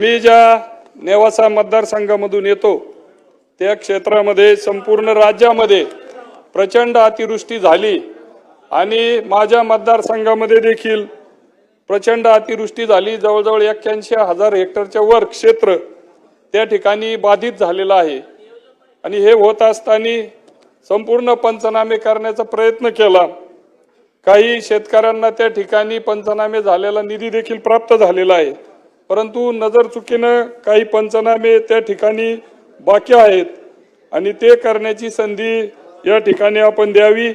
मी ज्या नेवासा मतदारसंघामधून येतो त्या क्षेत्रामध्ये संपूर्ण राज्यामध्ये प्रचंड अतिवृष्टी झाली आणि माझ्या मतदारसंघामध्ये देखील प्रचंड अतिवृष्टी झाली. जवळजवळ एक्क्याऐंशी हजार हेक्टरच्या वर क्षेत्र त्या ठिकाणी बाधित झालेलं आहे. आणि हे होत असताना संपूर्ण पंचनामे करण्याचा प्रयत्न केला. काही शेतकऱ्यांना त्या ठिकाणी पंचनामे झालेला निधी देखील प्राप्त झालेला आहे. परंतु नजर चुकीनं काही पंचनामे त्या ठिकाणी बाकी आहेत आणि ते करण्याची संधी या ठिकाणी आपण द्यावी.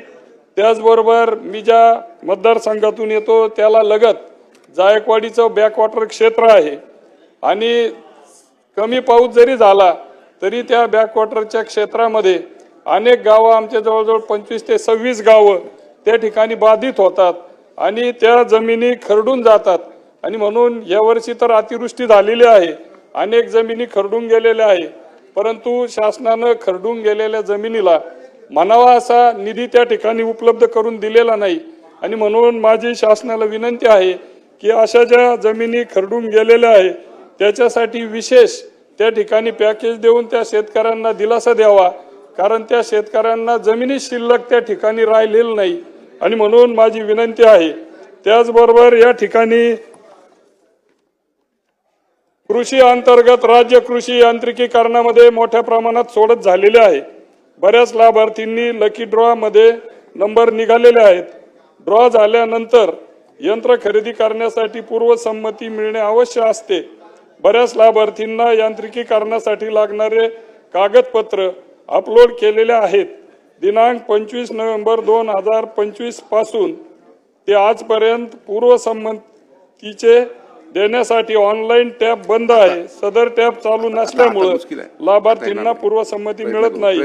त्याचबरोबर मी ज्या मतदारसंघातून येतो त्याला लगत जायकवाडीचं बॅकवॉटर क्षेत्र आहे आणि कमी पाऊस जरी झाला तरी त्या बॅकवॉटरच्या क्षेत्रामध्ये अनेक गावं आमच्या जवळजवळ पंचवीस ते सव्वीस गावं त्या ठिकाणी बाधित होतात आणि त्या जमिनी खरडून जातात. आणि म्हणून यावर्षी तर अतिवृष्टी झालेली आहे. अनेक जमिनी खरडून गेलेल्या आहे. परंतु शासनानं खरडून गेलेल्या जमिनीला म्हणावा असा निधी त्या ठिकाणी उपलब्ध करून दिलेला नाही. आणि म्हणून माझी शासनाला विनंती आहे की अशा ज्या जमिनी खरडून गेलेल्या आहे त्याच्यासाठी विशेष त्या ठिकाणी पॅकेज देऊन त्या शेतकऱ्यांना दिलासा द्यावा. कारण त्या शेतकऱ्यांना जमिनी शिल्लक त्या ठिकाणी राहिलेलं नाही. आणि म्हणून माझी विनंती आहे त्याचबरोबर या ठिकाणी कृषी अंतर्गत राज्य कृषी यांत्रिकीकरणामध्ये मोठ्या प्रमाणात सोडत झालेले आहे. बऱ्याच लाभार्थींनी लकी ड्रॉमध्ये नंबर निघालेले आहेत. ड्रॉ झाल्यानंतर यंत्र खरेदी करण्यासाठी पूर्वसंमती मिळणे आवश्यक असते. बऱ्याच लाभार्थींना यांत्रिकीकरणासाठी लागणारे कागदपत्र अपलोड केलेले आहेत. दिनांक पंचवीस नोव्हेंबर दोन हजार पंचवीसपासून ते आजपर्यंत पूर्वसंमतीचे देण्यासाठी ऑनलाईन टॅब बंद आहे. सदर टॅब चालू नसल्यामुळं. लाभार्थींना पूर्वसंमती मिळत नाही.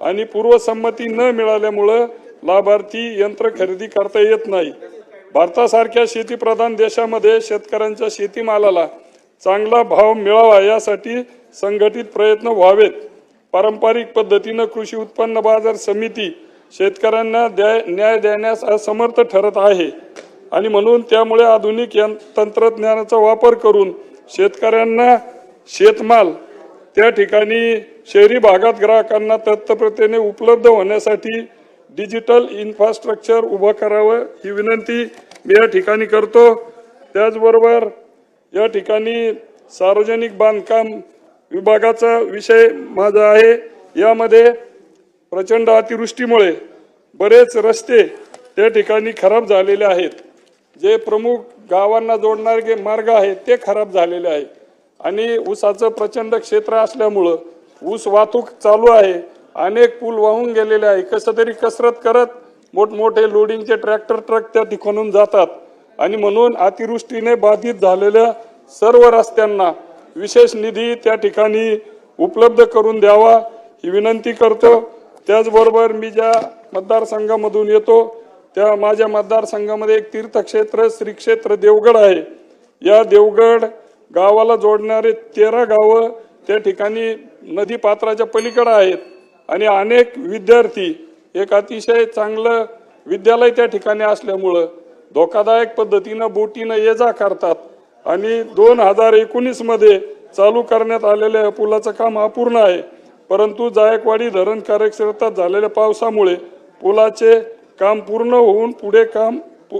आणि पूर्वसंमती न मिळाल्यामुळं लाभार्थी यंत्र खरेदी करता येत नाही. भारतासारख्या शेतीप्रधान देशामध्ये शेतकऱ्यांच्या शेतीमालाला चांगला भाव मिळावा यासाठी संघटित प्रयत्न व्हावेत. पारंपरिक पद्धतीनं कृषी उत्पन्न बाजार समिती शेतकऱ्यांना न्याय देण्यास असमर्थ ठरत आहे. आणि म्हणून त्यामुळे आधुनिक तंत्रज्ञानाचा वापर करून शेतकऱ्यांना शेतमाल त्या ठिकाणी शहरी भागात ग्राहकांना तत्परतेने उपलब्ध होण्यासाठी डिजिटल इन्फ्रास्ट्रक्चर उभं करावं ही विनंती मी या ठिकाणी करतो. त्याचबरोबर या ठिकाणी सार्वजनिक बांधकाम विभागाचा विषय माझा आहे. यामध्ये प्रचंड अतिवृष्टीमुळे बरेच रस्ते त्या ठिकाणी खराब झालेले आहेत. जे प्रमुख गावांना जोडणारे मार्ग आहेत ते खराब झालेले आहे. आणि ऊसाचं प्रचंड क्षेत्र असल्यामुळं ऊस वाहतूक चालू आहे. अनेक पूल वाहून गेलेले आहे. कसं तरी कसरत करत मोठमोठे लोडिंगचे ट्रॅक्टर ट्रक त्या ठिकाणून जातात. आणि म्हणून अतिवृष्टीने बाधित झालेल्या सर्व रस्त्यांना विशेष निधी त्या ठिकाणी उपलब्ध करून द्यावा ही विनंती करतो. त्याचबरोबर मी ज्या मतदारसंघामधून येतो त्या माझ्या मतदारसंघामध्ये एक तीर्थक्षेत्र श्रीक्षेत्र देवगड आहे. या देवगड गावाला जोडणारे तेरा गावं त्या ठिकाणी नदी पात्राच्या पलीकडं आहेत. आणि अनेक विद्यार्थी एक अतिशय चांगलं विद्यालय त्या ठिकाणी असल्यामुळं धोकादायक पद्धतीनं बोटीनं ये जा करतात. आणि दोन हजार एकोणीसमध्ये चालू करण्यात आलेल्या या पुलाचं काम अपूर्ण आहे. परंतु जायकवाडी धरण कार्यक्षेत्रात झालेल्या पावसामुळे पुलाचे काम पूर्ण होऊन पुढे काम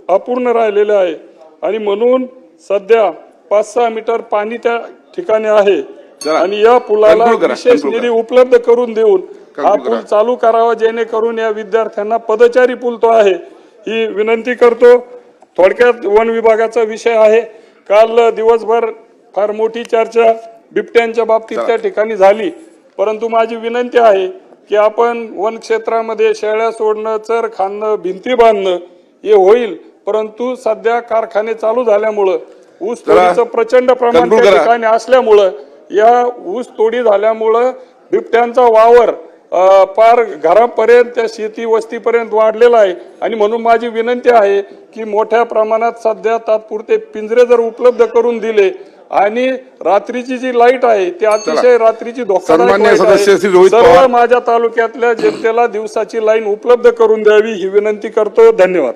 अपूर्ण राहिलेले आहे. आणि म्हणून सध्या पाच सहा मीटर पाणी त्या ठिकाणी आहे. आणि या पुलाला विशेष निधी उपलब्ध करून देऊन हा पूल. चालू करावा जेणेकरून या विद्यार्थ्यांना पदचारी पूल तो आहे. ही विनंती करतो. थोडक्यात वन विभागाचा विषय आहे. काल दिवसभर फार मोठी चर्चा बिबट्यांच्या बाबतीत त्या ठिकाणी झाली. परंतु माझी विनंती आहे की आपण वन क्षेत्रामध्ये शेळ्या सोडणं चर खाणं भिंती बांधणं हे होईल परंतु सध्या कारखाने चालू झाल्यामुळं ऊस. तोडीचं प्रचंड प्रमाण त्या. ठिकाणी असल्यामुळं या ऊस तोडी झाल्यामुळं बिबट्यांचा वावर पार घरापर्यंत त्या शेती वस्तीपर्यंत वाढलेला आहे आणि म्हणून माझी विनंती आहे की मोठ्या प्रमाणात सध्या तात्पुरते पिंजरे जर उपलब्ध करून दिले आणि रात्रीची जी लाइट आहे ती अतिशय रात्रीची सर्व. माझ्या तालुक्यातल्या जनतेला दिवसाची लाईन उपलब्ध करून द्यावी ही विनंती करतो. धन्यवाद.